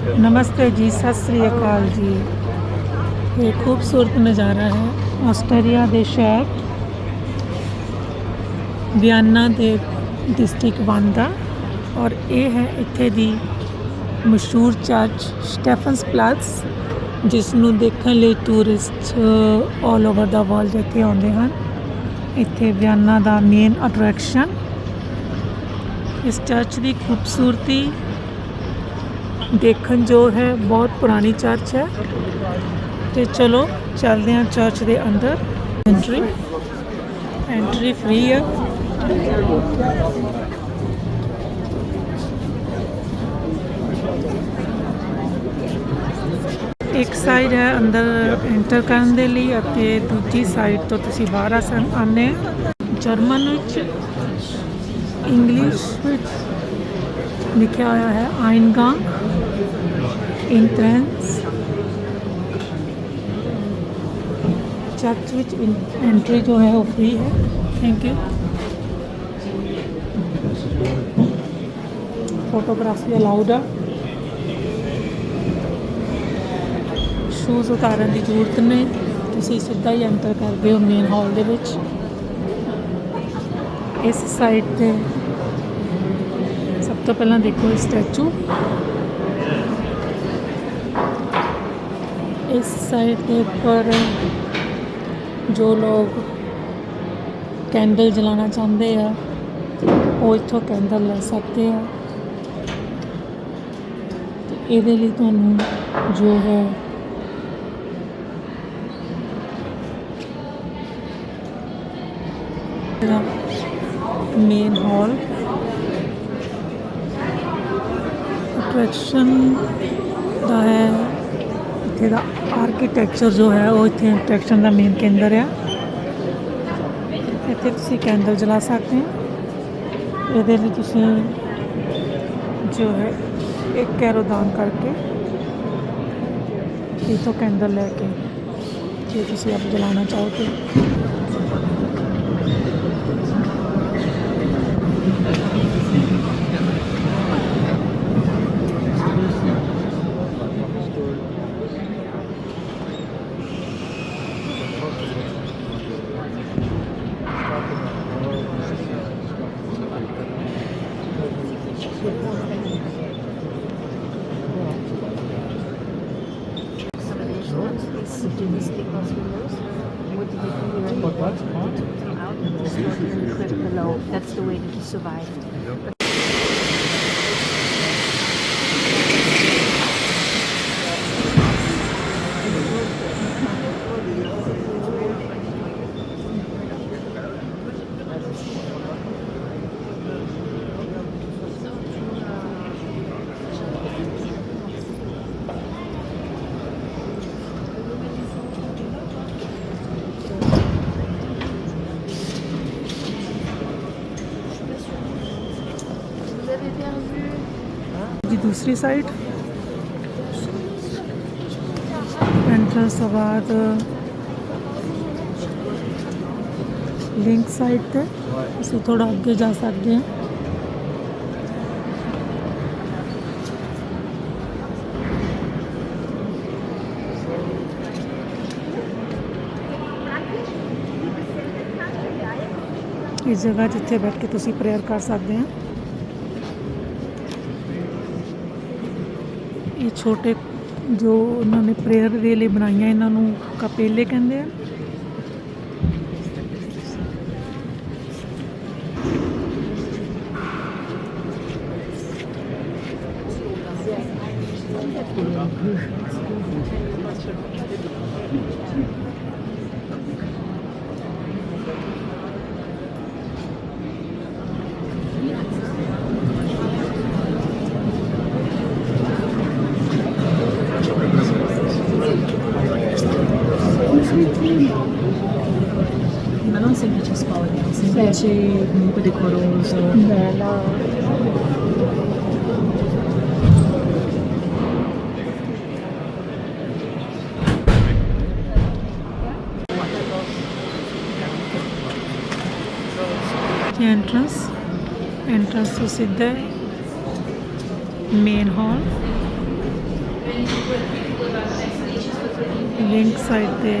ਨਮਸਤੇ ਜੀ ਸਤਿ ਸ੍ਰੀ ਅਕਾਲ ਜੀ ਇਹ ਖੂਬਸੂਰਤ ਨਜ਼ਾਰਾ ਹੈ ਆਸਟਰੀਆ ਦੇ ਸ਼ਹਿਰ ਵਿਆਨਾ ਦੇ ਡਿਸਟ੍ਰਿਕਟ ਵਨ ਦਾ ਔਰ ਇਹ ਹੈ ਇੱਥੇ ਦੀ ਮਸ਼ਹੂਰ ਚਰਚ ਸਟੈਫਨਸ ਪਲਸ ਜਿਸ ਨੂੰ ਦੇਖਣ ਲਈ ਟੂਰਿਸਟ ਆਲ ਓਵਰ ਦਾ ਵਰਲਡ ਇੱਥੇ ਆਉਂਦੇ ਹਨ ਇੱਥੇ ਵਿਆਨਾ ਦਾ ਮੇਨ ਅਟਰੈਕਸ਼ਨ ਇਸ ਚਰਚ ਦੀ ਖੂਬਸੂਰਤੀ ਦੇਖਣ ਜੋ ਹੈ, ਬਹੁਤ ਪੁਰਾਣੀ ਚਰਚ ਹੈ। ਤੇ ਚਲੋ, ਚੱਲਦੇ ਹਾਂ ਚਰਚ ਦੇ ਅੰਦਰ। ਐਂਟਰੀ ਐਂਟਰੀ ਫ੍ਰੀ ਹੈ। ਇੱਕ ਸਾਈਡ ਹੈ ਅੰਦਰ ਐਂਟਰ ਕਰਨ ਦੇ ਲਈ ਅਤੇ ਦੂਜੀ ਸਾਈਡ ਤੋਂ ਤੁਸੀਂ ਬਾਹਰ ਆ ਸਕ, ਆਉਂਦੇ ਜਰਮਨ ਵਿੱਚ ਇੰਗਲਿਸ਼ ਵਿੱਚ ਲਿਖਿਆ ਹੋਇਆ ਹੈ ਆਇਨਗਾਂਗ ਇੰਟਰੈਂਸ ਚਰਚ ਵਿੱਚ ਐਂਟਰੀ ਜੋ ਹੈ ਉਹ ਫ੍ਰੀ ਹੈ। ਥੈਂਕ ਯੂ ਫੋਟੋਗ੍ਰਾਫੀ ਅਲਾਉਡ ਆ। ਸ਼ੂਜ਼ ਉਤਾਰਨ ਦੀ ਜ਼ਰੂਰਤ ਨਹੀਂ ਤੁਸੀਂ ਸਿੱਧਾ ਹੀ ਐਂਟਰ ਕਰਦੇ ਹੋ ਮੇਨ ਹਾਲ ਦੇ ਵਿੱਚ। ਇਸ ਸਾਈਡ ਤੇ ਸਭ ਤੋਂ ਪਹਿਲਾਂ ਦੇਖੋ ਇਹ ਸਟੈਚੂ ਇਸ ਸਾਈਡ ਦੇ ਉੱਪਰ ਜੋ ਲੋਕ ਕੈਂਡਲ ਜਲਾਉਣਾ ਚਾਹੁੰਦੇ ਆ ਉਹ ਇੱਥੋਂ ਕੈਂਡਲ ਲੈ ਸਕਦੇ ਆ ਤੇ ਇਹਦੇ ਲਈ ਤੁਹਾਨੂੰ ਜੋ ਹੈ ਮੇਨ ਹਾਲ ਅਟਰੈਕਸ਼ਨ ਦਾ ਹੈ ਇੱਥੇ ਦਾ ਆਰਕੀਟੈਕਚਰ ਜੋ ਹੈ ਉਹ ਇੱਥੇ ਅਟਰੈਕਸ਼ਨ ਦਾ ਮੇਨ ਕੇਂਦਰ ਆ। ਇੱਥੇ ਤੁਸੀਂ ਕੈਂਡਲ ਜਲਾ ਸਕਦੇ ਹੋ। ਇਹਦੇ ਲਈ ਤੁਸੀਂ ਜੋ ਹੈ ਇੱਕ ਕੈਰੋ ਦਾਨ ਕਰਕੇ ਇਥੋਂ ਕੈਂਡਲ ਲੈ ਕੇ ਜੇ ਤੁਸੀਂ ਆਪ ਜਲਾਉਣਾ ਚਾਹੋ ਤੇ That's the way that he survived. ਜੀ ਦੂਸਰੀ ਸਾਈਡ ਐਂਟਰੈਂਸ ਤੋਂ ਬਾਅਦ ਲਿੰਕ ਸਾਈਡ ਤੇ ਅਸੀਂ ਥੋੜਾ ਅੱਗੇ ਜਾ ਸਕਦੇ ਹਾਂ ਇਸ ਜਗ੍ਹਾ ਜਿੱਥੇ ਬੈਠ ਕੇ ਤੁਸੀਂ ਪ੍ਰੇਅਰ ਕਰ ਸਕਦੇ ਇਹ ਛੋਟੇ ਜੋ ਉਹਨਾਂ ਨੇ ਪ੍ਰੇਅਰ ਦੇ ਲਈ ਬਣਾਈਆਂ, ਇਹਨਾਂ ਨੂੰ ਕਪੇਲੇ ਕਹਿੰਦੇ ਆ। Ma ਐਂਟਰੈਂਸ ਐਂਟਰੈਂਸ ਤੋਂ ਸਿੱਧਾ ਮੇਨ ਹਾਲ ਲਿੰਕ ਸਾਈਡ ਤੇ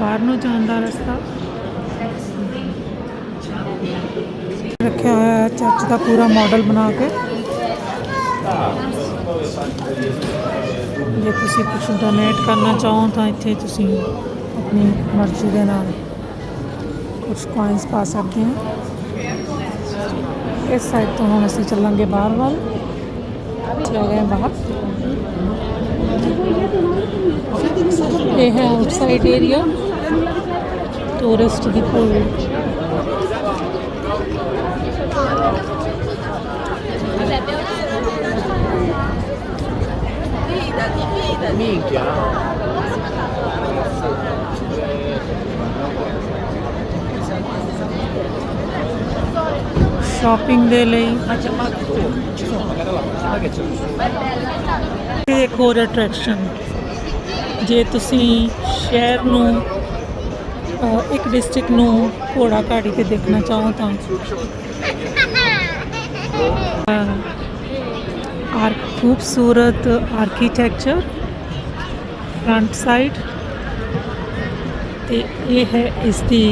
ਬਾਹਰ ਨੂੰ ਜਾਣ ਦਾ ਰਸਤਾ। ਰੱਖਿਆ ਹੋਇਆ ਹੈ ਚਰਚ ਦਾ ਪੂਰਾ ਮਾਡਲ ਬਣਾ ਕੇ। ਜੇ ਤੁਸੀਂ ਕੁਝ ਡੋਨੇਟ ਕਰਨਾ ਚਾਹੋ ਤਾਂ ਇੱਥੇ ਤੁਸੀਂ ਆਪਣੀ ਮਰਜ਼ੀ ਦੇ ਨਾਲ ਕੁਝ ਕੋਇਨਸ ਪਾ ਸਕਦੇ ਹੋ ਇਸ ਸਾਈਡ ਤੋਂ ਹੁਣ ਅਸੀਂ ਚੱਲਾਂਗੇ ਬਾਹਰ ਵੱਲ ਚਲੇ ਗਏ ਬਾਹਰ ਇਹ ਹੈ ਆਊਟਸਾਈਡ ਏਰੀਆ ਟੂਰਿਸਟ ਦੀ ਪੂਲ ਸ਼ਾਪਿੰਗ ਦੇ ਲਈ। ਇਹ ਇੱਕ ਹੋਰ ਅਟਰੈਕਸ਼ਨ ਜੇ ਤੁਸੀਂ ਸ਼ਹਿਰ ਨੂੰ ਇੱਕ ਡਿਸਟ੍ਰਿਕਟ ਨੂੰ ਘੋੜਾ ਘਾੜੀ ਤੇ ਦੇਖਣਾ ਚਾਹੋ ਤਾਂ। ਆਰ ਖੂਬਸੂਰਤ ਆਰਕੀਟੈਕਚਰ ਫਰੰਟ ਸਾਈਡ ਤੇ ਇਹ ਹੈ ਇਸ ਦੀ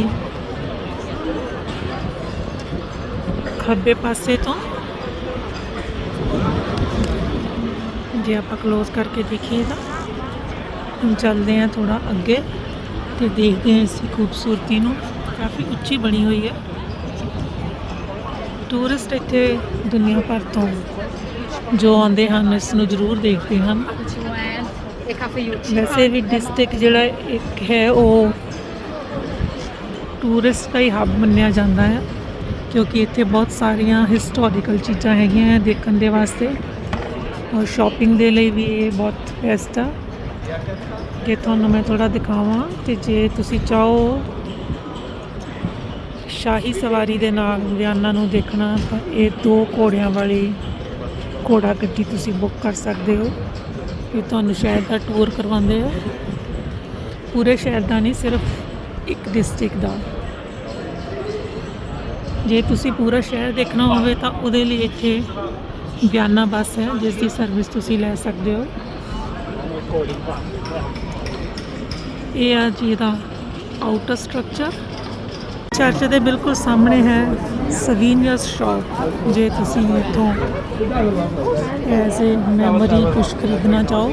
ਖੱਬੇ ਪਾਸੇ ਤੋਂ। ਜੇ ਆਪਾਂ ক্লোਜ਼ ਕਰਕੇ ਦੇਖੀਏ ਤਾਂ ਹੁਣ ਚੱਲਦੇ ਹਾਂ ਥੋੜਾ ਅੱਗੇ ਤੇ ਦੇਖਦੇ ਹਾਂ ਇਸ ਖੂਬਸੂਰਤੀ ਨੂੰ। ਕਾਫੀ ਉੱਚੀ ਬਣੀ ਹੋਈ ਹੈ। ਟੂਰਿਸਟ ਇੱਥੇ ਦੁਨੀਆ ਭਰ ਤੋਂ ਜੋ ਆਉਂਦੇ ਹਨ, ਇਸ ਨੂੰ ਜ਼ਰੂਰ ਦੇਖਦੇ ਹਨ। ਵੈਸੇ ਵੀ ਡਿਸਟ੍ਰਿਕਟ ਜਿਹੜਾ ਇੱਕ ਹੈ, ਉਹ ਟੂਰਿਸਟ ਦਾ ਹੀ ਹੱਬ ਮੰਨਿਆ ਜਾਂਦਾ ਹੈ। ਕਿਉਂਕਿ ਇੱਥੇ ਬਹੁਤ ਸਾਰੀਆਂ ਹਿਸਟੋਰੀਕਲ ਚੀਜ਼ਾਂ ਹੈਗੀਆਂ ਦੇਖਣ ਦੇ ਵਾਸਤੇ। ਔਰ ਸ਼ਾਪਿੰਗ ਦੇ ਲਈ ਵੀ ਇਹ ਬਹੁਤ ਬੈਸਟ ਆ। ਜੇ ਤੁਹਾਨੂੰ ਮੈਂ ਥੋੜਾ ਦਿਖਾਵਾਂ ਤੇ ਜੇ ਤੁਸੀਂ ਚਾਹੋ ਸ਼ਾਹੀ ਸਵਾਰੀ ਦੇ ਨਾਲ ਵਿਆਨਾ ਨੂੰ ਦੇਖਣਾ, ਤਾਂ ਇਹ ਦੋ ਘੋੜਿਆਂ ਵਾਲੀ ਘੋੜਾ ਗੱਡੀ ਤੁਸੀਂ ਬੁੱਕ ਕਰ ਸਕਦੇ ਹੋ। ਇਹ ਤੁਹਾਨੂੰ ਸ਼ਹਿਰ ਦਾ ਟੂਰ ਕਰਵਾਉਂਦੇ ਆ। ਪੂਰੇ ਸ਼ਹਿਰ ਦਾ ਨਹੀਂ, ਸਿਰਫ ਇੱਕ ਡਿਸਟ੍ਰਿਕਟ ਦਾ। ਜੇ ਤੁਸੀਂ ਪੂਰਾ ਸ਼ਹਿਰ ਦੇਖਣਾ ਹੋਵੇ ਤਾਂ ਉਹਦੇ ਲਈ ਇੱਥੇ ਬਿਆਨਾ ਬੱਸ ਹੈ, ਜਿਸ ਦੀ ਸਰਵਿਸ ਤੁਸੀਂ ਲੈ ਸਕਦੇ ਹੋ। ਇਹ ਆ ਜੀ ਇਹਦਾ ਆਊਟਰ ਸਟਰਕਚਰ ਚਰਚ ਦੇ ਬਿਲਕੁਲ ਸਾਹਮਣੇ ਹੈ ਸਵੀਨੀਅਰਸ ਸ਼ਾਪ ਜੇ ਤੁਸੀਂ ਇੱਥੋਂ ਐਜ਼ ਏ ਮੈਮਰੀ ਕੁਝ ਖਰੀਦਣਾ ਚਾਹੋ।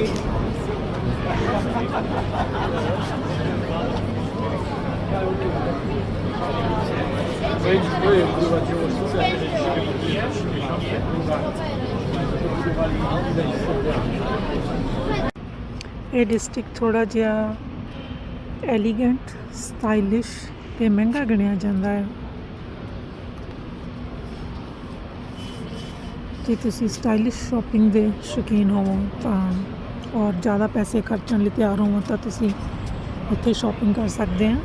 ਇਹ ਡਿਸਟ੍ਰਿਕਟ ਥੋੜਾ ਜਿਹਾ ਐਲੀਗੈਂਟ ਸਟਾਈਲਿਸ਼ ਤੇ ਮਹਿੰਗਾ ਗਿਣਿਆ ਜਾਂਦਾ ਹੈ। ਜੇ ਤੁਸੀਂ ਸਟਾਈਲਿਸ਼ ਸ਼ਾਪਿੰਗ ਦੇ ਸ਼ੌਕੀਨ ਹੋਵੋ ਤਾਂ ਔਰ ਜ਼ਿਆਦਾ ਪੈਸੇ ਖਰਚਣ ਲਈ ਤਿਆਰ ਹੋਵੋ ਤਾਂ ਤੁਸੀਂ ਇੱਥੇ ਸ਼ਾਪਿੰਗ ਕਰ ਸਕਦੇ ਆ।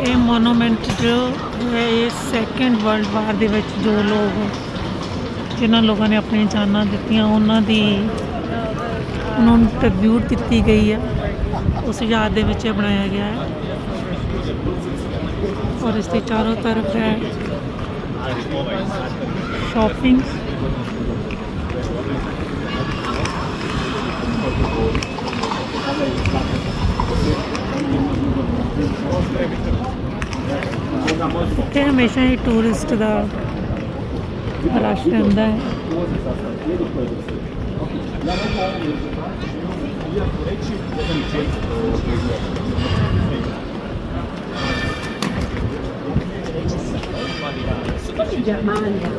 ਇਹ ਮੋਨੂਮੈਂਟ ਜੋ ਹੈ, ਇਹ ਸੈਕੰਡ ਵਰਲਡ ਵਾਰ ਦੇ ਵਿੱਚ ਜੋ ਲੋਕ, ਜਿਨ੍ਹਾਂ ਲੋਕਾਂ ਨੇ ਆਪਣੀਆਂ ਜਾਨਾਂ ਦਿੱਤੀਆਂ, ਉਹਨਾਂ ਦੀ, ਉਹਨਾਂ ਨੂੰ ਟ੍ਰਿਬਿਊਟ ਕੀਤੀ ਗਈ ਹੈ ਉਸ ਯਾਦ ਦੇ ਵਿੱਚ ਇਹ ਬਣਾਇਆ ਗਿਆ ਹੈ। ਔਰ ਇਸ ਦੇ ਚਾਰੋਂ ਤਰਫ ਹੈ। ਸ਼ਾਪਿੰਗ ਤੇ ਹਮੇਸ਼ਾ ਹੀ ਟੂਰਿਸਟ ਦਾ ਰਸ਼ ਰਹਿੰਦਾ ਹੈ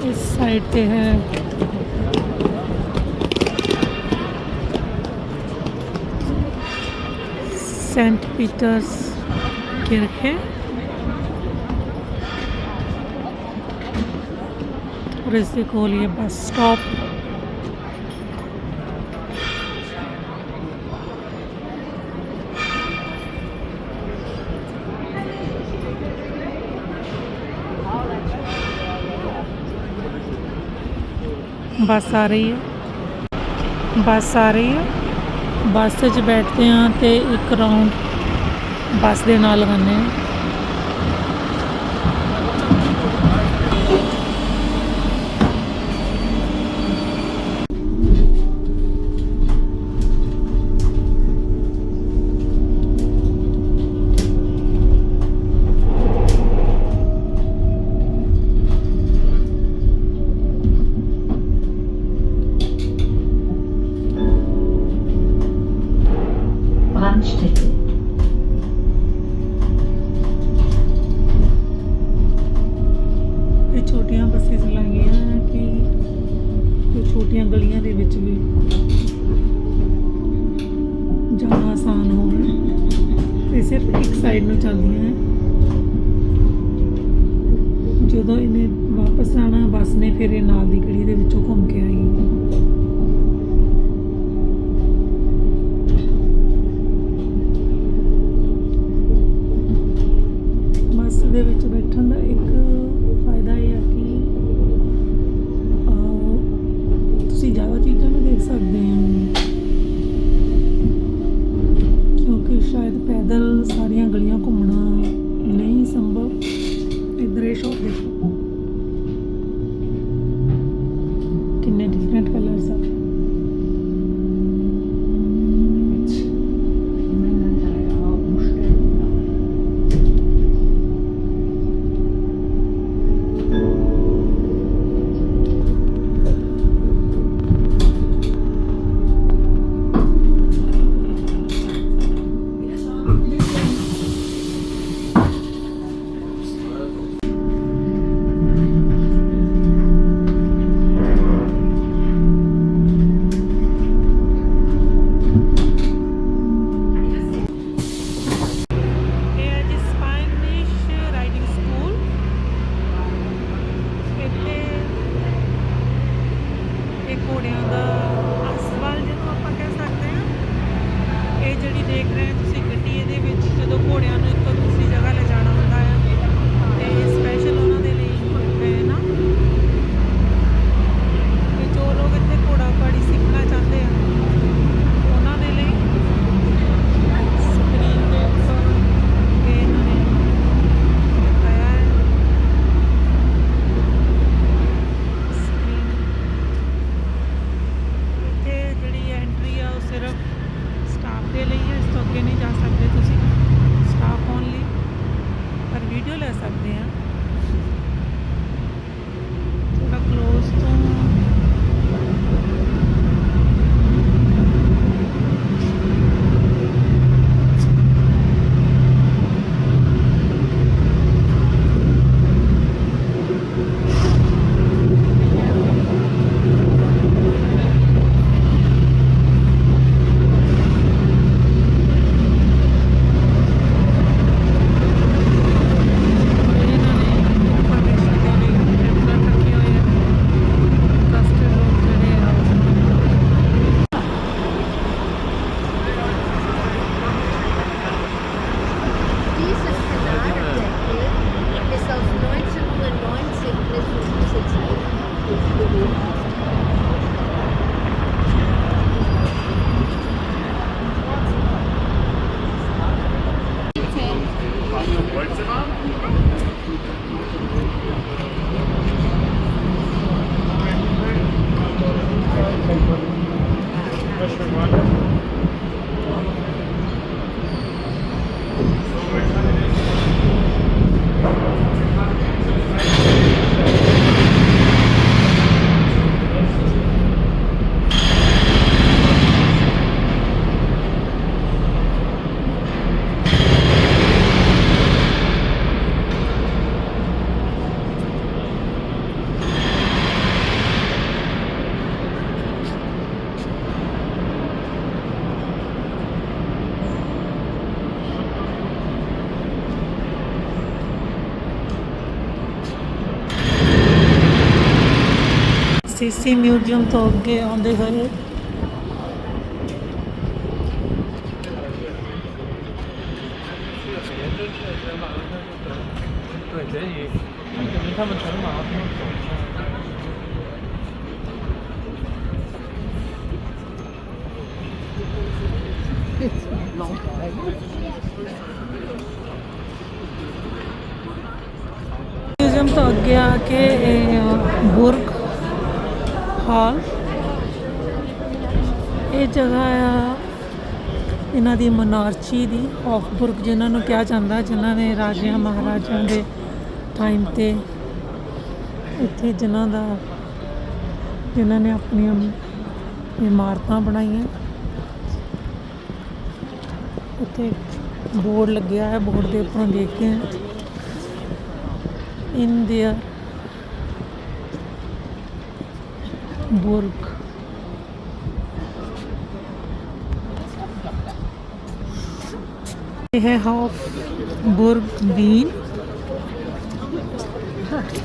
ਇਸ ਸਾਈਡ ਤੇ ਹੈ ਸੈਂਟ ਪੀਟਰਸ पीटर्स किर्के और इसके कोल ये बस स्टॉप ਬੱਸ ਆ ਰਹੀ ਹੈ ਬੱਸ ਆ ਰਹੀ ਹੈ ਬੱਸ 'ਚ ਬੈਠਦੇ ਹਾਂ ਤੇ ਇੱਕ ਰਾਉਂਡ ਬੱਸ ਦੇ ਨਾਲ ਲਗਾਉਂਦੇ ਹਾਂ। ਛੋਟੀਆਂ ਬੱਸਿਸ ਕਿ ਛੋਟੀਆਂ ਗਲੀਆਂ ਦੇ ਵਿੱਚ ਵੀ ਜਾਣਾ ਆਸਾਨ ਹੋਵੇ। ਤੇ ਸਿਰਫ ਇੱਕ ਸਾਈਡ ਨੂੰ ਚੱਲਦੀਆਂ ਹੈ ਜਦੋਂ ਇਹਨੇ ਵਾਪਸ ਆਣਾ ਬੱਸ ਨੇ ਫਿਰ ਇਹ ਨਾਲ ਦੀ ਗਲੀ ਦੇ ਵਿੱਚੋਂ ਘੁੰਮ ਕੇ ਆਈ। ਇੱਧਰ ਇਹ ਦੇ ਲਈ ਇਸ ਤੋਂ ਅੱਗੇ ਨਹੀਂ ਜਾ ਸਕਦੇ ਤੁਸੀਂ। ਸਟਾਫ ਓਨਲੀ ਪਰ ਵੀਡੀਓ ਲੈ ਸਕਦੇ ਆ ਸੀਸੀ ਮਿਊਜ਼ੀਅਮ ਤੋਂ ਅੱਗੇ ਆਉਂਦੇ ਹੋਏ। ਮਿਊਜ਼ੀਅਮ ਤੋਂ ਅੱਗੇ ਆ ਕੇ ਇਹ ਬੁਰਗ ਹਾਲ। ਇਹ ਜਗ੍ਹਾ ਆ ਇਹਨਾਂ ਦੀ ਮਨਾਰਚੀ ਦੀ, ਹੌਫਬੁਰਗ ਜਿਨ੍ਹਾਂ ਨੂੰ ਕਿਹਾ ਜਾਂਦਾ, ਜਿਨ੍ਹਾਂ ਨੇ ਰਾਜਿਆਂ, ਮਹਾਰਾਜਿਆਂ ਦੇ ਟਾਈਮ ਤੇ ਇੱਥੇ ਜਿਨ੍ਹਾਂ ਦਾ, ਜਿਨ੍ਹਾਂ ਨੇ ਆਪਣੀਆਂ ਇਮਾਰਤਾਂ ਬਣਾਈਆਂ। ਉੱਥੇ ਬੋਰਡ ਲੱਗਿਆ ਹੈ, ਬੋਰਡ ਦੇ ਉੱਪਰੋਂ ਦੇਖਦੇ ਹਾਂ। In their burg. ਇਹ ਹੈ ਹਾਫ ਬੁਰਗ ਵੀਨ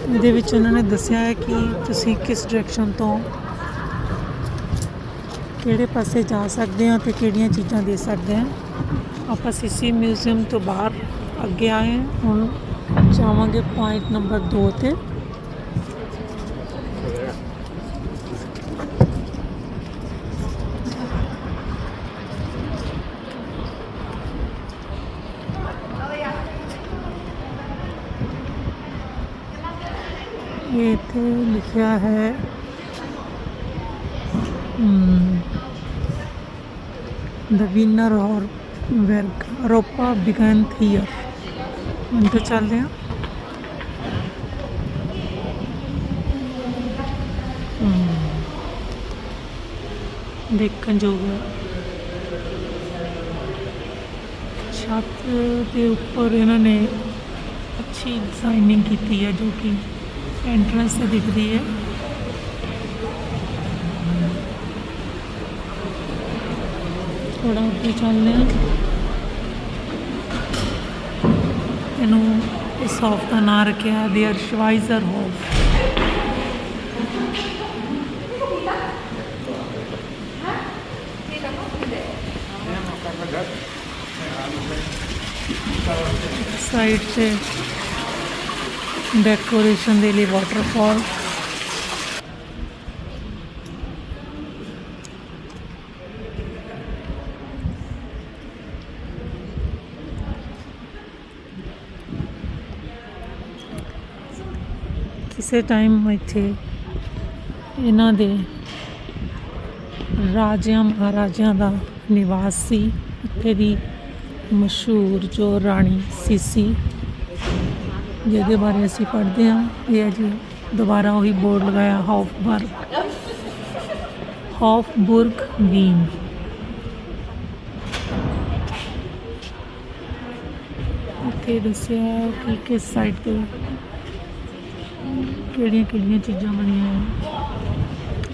ਇਹਦੇ ਵਿੱਚ ਉਹਨਾਂ ਨੇ ਦੱਸਿਆ ਹੈ ਕਿ ਤੁਸੀਂ ਕਿਸ ਡਾਇਰੈਕਸ਼ਨ ਤੋਂ ਕਿਹੜੇ ਪਾਸੇ ਜਾ ਸਕਦੇ ਹੋ ਤੇ ਕਿਹੜੀਆਂ ਚੀਜ਼ਾਂ ਦੇ ਸਕਦੇ ਹਾਂ। ਆਪਾਂ ਸੀਸੀ ਮਿਊਜ਼ੀਅਮ ਤੋਂ ਬਾਹਰ ਅੱਗੇ ਆਏ ਹੁਣ ਜਾਵਾਂਗੇ ਪੁਆਇੰਟ ਨੰਬਰ 2 ਤੇ ਇਹ ਇੱਥੇ ਲਿਖਿਆ ਹੈ the winner our work Europa begin here ਹੁਣ ਤਾਂ ਚੱਲਦੇ ਹਾਂ ਹਮ। ਦੇਖਣ ਯੋਗ ਹੈ ਛੱਤ ਦੇ ਉੱਪਰ ਇਹਨਾਂ ਨੇ ਅੱਛੀ ਡਿਜ਼ਾਈਨਿੰਗ ਕੀਤੀ ਹੈ ਜੋ ਕਿ ਐਂਟਰੈਂਸ ਦਿਖਦੀ ਹੈ। ਥੋੜਾ ਉੱਤੇ ਚੱਲਦੇ ਹਾਂ। ਇਹਨੂੰ ਇਸ ਹਾਫ ਦਾ ਨਾਂ ਰੱਖਿਆ ਦੇਅਰ ਸ਼ਵਾਈਜ਼ਰ ਹਾਫ ਸਾਈਡ ਤੇ ਡੈਕੋਰੇਸ਼ਨ ਦੇ ਲਈ ਵਾਟਰਫਾਲ। ਕਿਸੇ ਟਾਈਮ ਇੱਥੇ ਇਹਨਾਂ ਦੇ ਰਾਜਿਆਂ ਮਹਾਰਾਜਿਆਂ ਦਾ ਨਿਵਾਸ ਸੀ। ਇੱਥੇ ਦੀ ਮਸ਼ਹੂਰ ਜੋ ਰਾਣੀ ਸੀਸੀ ਜਿਹਦੇ ਬਾਰੇ ਅਸੀਂ ਪੜ੍ਹਦੇ ਹਾਂ। ਇਹ ਹੈ ਜੀ, ਦੁਬਾਰਾ ਉਹੀ ਬੋਰਡ ਲਗਾਇਆ ਹੌਫਬਰਗ ਹੌਫਬੁਰਗ ਵੀਨ ਇੱਥੇ ਦੱਸਿਆ ਕਿ ਕਿਸ ਸਾਈਡ ਤੇ ਕਿਹੜੀਆਂ ਕਿਹੜੀਆਂ ਚੀਜ਼ਾਂ ਬਣੀਆਂ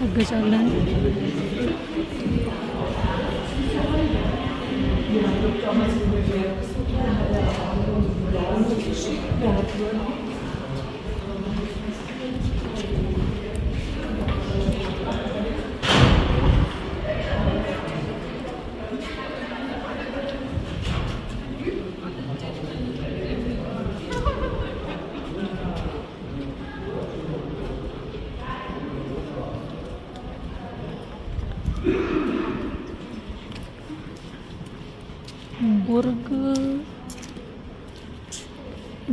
ਅੱਗੇ ਚੱਲਦੇ ਹਾਂ Yeah, that's good.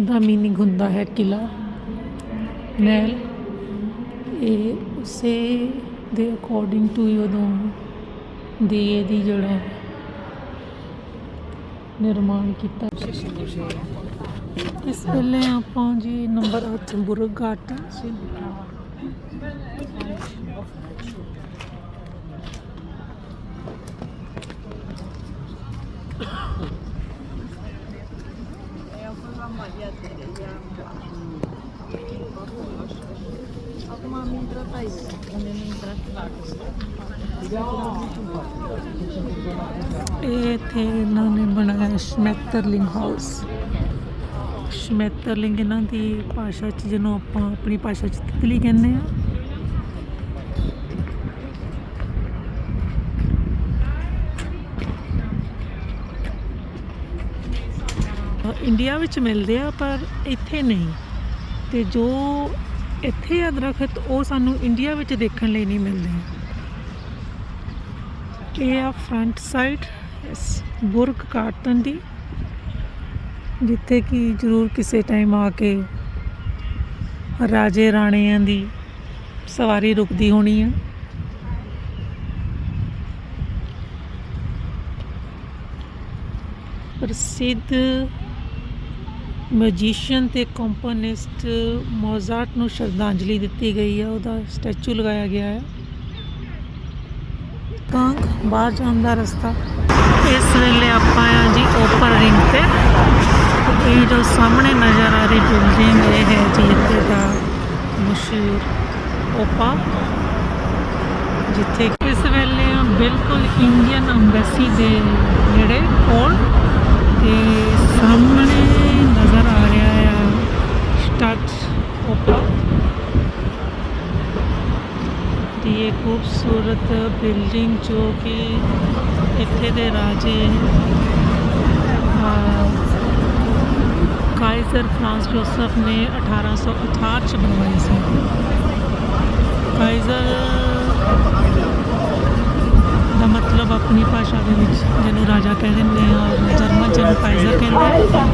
The meaning ਹੁੰਦਾ ਹੈ ਕਿਲਾ ਮਹਿਲ ਇਹ ਉਸੇ ਦੇ ਅਕੋਰਡਿੰਗ ਟੂ ਉਦੋਂ ਦੀ ਇਹਦੀ ਜਿਹੜਾ ਨਿਰਮਾਣ ਕੀਤਾ। ਇਸ ਵੇਲੇ ਆਪਾਂ ਜੀ ਨੰਬਰ 8 ਬੁਰਗ ਇਹ ਇੱਥੇ ਇਹਨਾਂ ਨੇ ਬਣਾਇਆ ਸ਼ਮੈਤਰਲਿੰਗ ਹਾਊਸ ਸ਼ਮੈਤਰਲਿੰਗ ਇਹਨਾਂ ਦੀ ਭਾਸ਼ਾ 'ਚ ਜਿਹਨੂੰ ਆਪਾਂ ਆਪਣੀ ਭਾਸ਼ਾ 'ਚ ਤਿਤਲੀ ਕਹਿੰਦੇ ਆ ਇੰਡੀਆ ਵਿੱਚ ਮਿਲਦੇ ਆ, ਪਰ ਇੱਥੇ ਨਹੀਂ। ਤੇ ਜੋ ਇੱਥੇ ਆ ਦਰਖਤ, ਉਹ ਸਾਨੂੰ ਇੰਡੀਆ ਵਿੱਚ ਦੇਖਣ ਲਈ ਨਹੀਂ ਮਿਲਦੇ। ਇਹ ਆ ਫਰੰਟ ਸਾਈਡ ਇਸ ਬੁਰਗ ਕਾਟਨ ਦੀ, ਜਿੱਥੇ ਕਿ ਜ਼ਰੂਰ ਕਿਸੇ ਟਾਈਮ ਆ ਕੇ ਰਾਜੇ ਰਾਣਿਆਂ ਦੀ ਸਵਾਰੀ ਰੁਕਦੀ ਹੋਣੀ ਆ। ਪ੍ਰਸਿੱਧ ਮੈਜੀਸ਼ੀਅਨ ਤੇ ਕੰਪੋਨਿਸਟ ਮੋਜ਼ਾਰਟ ਨੂੰ ਸ਼ਰਧਾਂਜਲੀ ਦਿੱਤੀ ਗਈ ਹੈ, ਉਹਦਾ ਸਟੈਚੂ ਲਗਾਇਆ ਗਿਆ ਹੈ। ਕਾਂਗ, ਬਾਹਰ ਜਾਣ ਦਾ ਰਸਤਾ। ਇਸ ਵੇਲੇ ਆਪਾਂ ਆ ਜੀ ਓਪਰ ਰਿੰਗ ਤੇ। ਇਹ ਜੋ ਸਾਹਮਣੇ ਨਜ਼ਰ ਆ ਰਹੀ ਬਿਲਡਿੰਗ, ਇਹ ਹੈ ਜੀ ਇੱਥੇ ਦਾ ਮਸ਼ਹੂਰ ਓਪਾ, ਜਿੱਥੇ ਇਸ ਵੇਲੇ ਆ ਬਿਲਕੁਲ ਇੰਡੀਅਨ ਅੰਬੈਸੀ ਦੇ ਨੇੜੇ ਕੋਲ ਤੇ ਸਾਹਮਣੇ ਨਜ਼ਰ ਆ ਰਿਹਾ ਆ। ਸਟਾਚ ਓਪਾ ਦੀ ਇਹ ਖੂਬਸੂਰਤ ਬਿਲਡਿੰਗ ਜੋ ਕਿ ਇੱਥੇ ਦੇ ਰਾਜੇ ਕਾਇਜ਼ਰ ਫਰਾਂਸ ਜੋਸਫ ਨੇ 1868 ਚ ਬਣਵਾਈ ਸੀ। ਕਾਇਜ਼ਰ ਦਾ ਮਤਲਬ ਆਪਣੀ ਭਾਸ਼ਾ ਦੇ ਵਿੱਚ ਜਿਹਨੂੰ ਰਾਜਾ ਕਹਿ ਦਿੰਦੇ ਆ ਔਰ ਜਰਮਨ ਚ ਇਹਨੂੰ ਕਾਇਜ਼ਰ ਕਹਿੰਦੇ ਆ।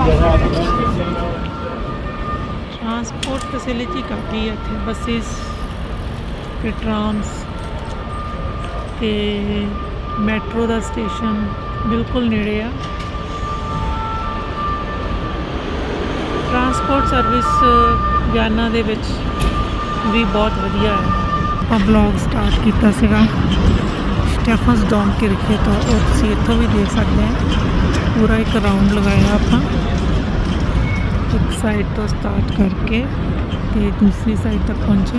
ਟਰਾਂਸਪੋਰਟ ਫੈਸਿਲਿਟੀ ਕਾਫੀ ਹੈ ਇੱਥੇ ਬੱਸਿਸ ਤੇ ਟਰਾਮਸ ਤੇ ਮੈਟਰੋ ਦਾ ਸਟੇਸ਼ਨ ਬਿਲਕੁਲ ਨੇੜੇ ਆ। ਟਰਾਂਸਪੋਰਟ ਸਰਵਿਸ ਗਿਆਨਾ ਦੇ ਵਿੱਚ ਵੀ ਬਹੁਤ ਵਧੀਆ ਹੈ। ਆਪਾਂ ਬਲੌਗ ਸਟਾਰਟ ਕੀਤਾ ਸੀਗਾ। ਸਟੈਫਨਸ ਡੋਮ ਕਿਰਕੇ ਤੋਂ ਉਹ ਤੁਸੀਂ ਇੱਥੋਂ ਵੀ ਦੇਖ ਸਕਦੇ ਆ ਪੂਰਾ ਇੱਕ ਰਾਉਂਡ ਲਗਾਇਆ ਆਪਾਂ ਇੱਕ ਸਾਈਡ ਤੋਂ ਸਟਾਰਟ ਕਰਕੇ ਤੇ ਦੂਸਰੀ ਸਾਈਡ ਤੱਕ ਪਹੁੰਚੇ